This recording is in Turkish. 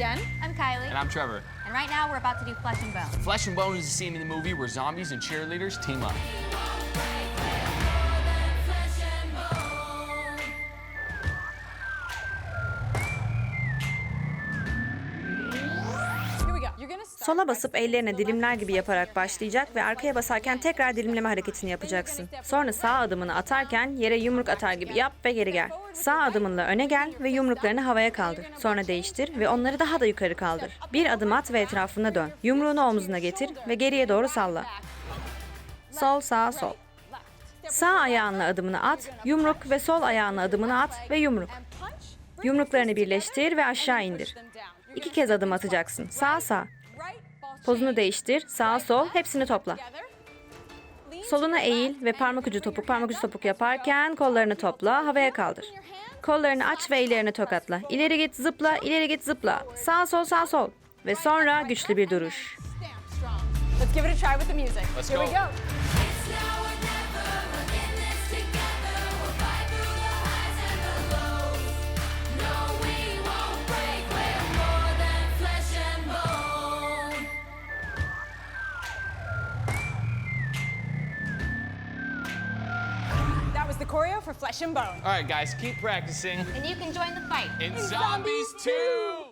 Jen. I'm Kylie. And I'm Trevor. And right now we're about to do Flesh and Bone. Flesh and Bone is a scene in the movie where zombies and cheerleaders team up. Sola basıp ellerine dilimler gibi yaparak başlayacak ve arkaya basarken tekrar dilimleme hareketini yapacaksın. Sonra sağ adımını atarken yere yumruk atar gibi yap ve geri gel. Sağ adımınla öne gel ve yumruklarını havaya kaldır. Sonra değiştir ve onları daha da yukarı kaldır. Bir adım at ve etrafında dön. Yumruğunu omzuna getir ve geriye doğru salla. Sol sağ sol. Sağ ayağınla adımını at, yumruk ve sol ayağınla adımını at ve yumruk. Yumruklarını birleştir ve aşağı indir. İki kez adım atacaksın. Sağ sağ. Pozunu değiştir. Sağ sol hepsini topla. Soluna eğil ve parmak ucu topuk parmak ucu topuk go. yaparken kollarını topla, havaya kaldır. Kollarını aç ve ellerini tokatla. İleri git zıpla, ileri git zıpla. Sağ sol sağ sol. Ve sonra güçlü bir duruş. Let's give it a try with the music. Let's Here we go. The choreo for Flesh and Bone. All right, guys, keep practicing. And you can join the fight. In Zombies 2!